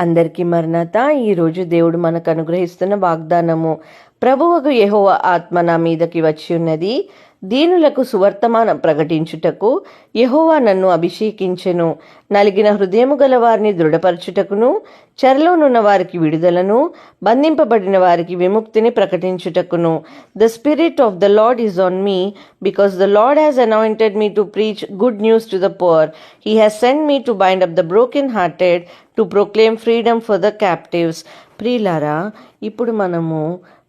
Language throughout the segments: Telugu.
అందరికీ మరణత. ఈరోజు దేవుడు మనకు అనుగ్రహిస్తున్న వాగ్దానము. ప్రభువకు యహోవ ఆత్మ నా మీదకి వచ్చి ఉన్నది దీనులకు సువర్తమానం ప్రకటించుటకు యెహోవా నన్ను అభిషేకించెను. నలిగిన హృదయము గల వారిని దృఢపరచుటకును చెరలోనున్న వారికి విడుదలను బంధింపబడిన వారికి విముక్తిని ప్రకటించుటకును. The spirit of the Lord is on me because the Lord has anointed me to preach good news to the poor he has send me to bind up the broken hearted to proclaim freedom for the captives ప్రియులారా ఇప్పుడు మనము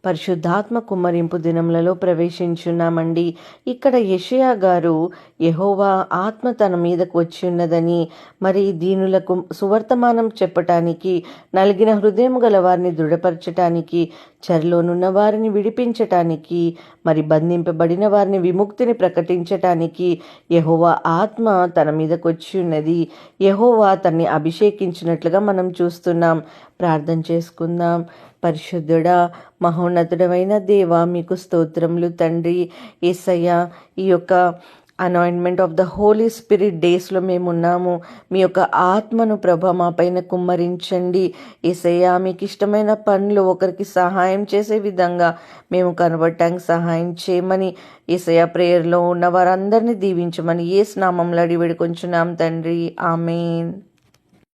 పరిశుద్ధాత్మ కుమ్మరింపు దినములలో ప్రవేశించున్నామండి. ఇక్కడ యషయా గారు యహోవా ఆత్మ తన మీదకు వచ్చి ఉన్నదని మరి దీనులకు సువర్తమానం చెప్పటానికి నలిగిన హృదయం గల వారిని దృఢపరచటానికి చెరలోనున్న వారిని విడిపించటానికి మరి బంధింపబడిన వారిని విముక్తిని ప్రకటించటానికి యహోవా ఆత్మ తన మీదకు వచ్చి ఉన్నది యహోవా తన్ని అభిషేకించినట్లుగా మనం చూస్తున్నాం. ప్రార్థన చేసుకుందాం. పరిశుద్ధుడా మహోన్నతుడమైన దేవ మీకు స్తోత్రములు తండ్రి. ఏసయ్య ఈ యొక్క anointment of the holy spirit డేస్లో మేము ఉన్నాము మీ యొక్క ఆత్మను ప్రభ మా పైన కుమ్మరించండి. ఏసయ్య మీకు ఇష్టమైన పనులు ఒకరికి సహాయం చేసే విధంగా మేము కనబడటానికి సహాయం చేయమని ఏసయ్య ప్రేయర్లో ఉన్న వారందరినీ దీవించమని ఏ స్నామంలో అడిగి వేడుకొంచున్నాం తండ్రి. ఆమెన్.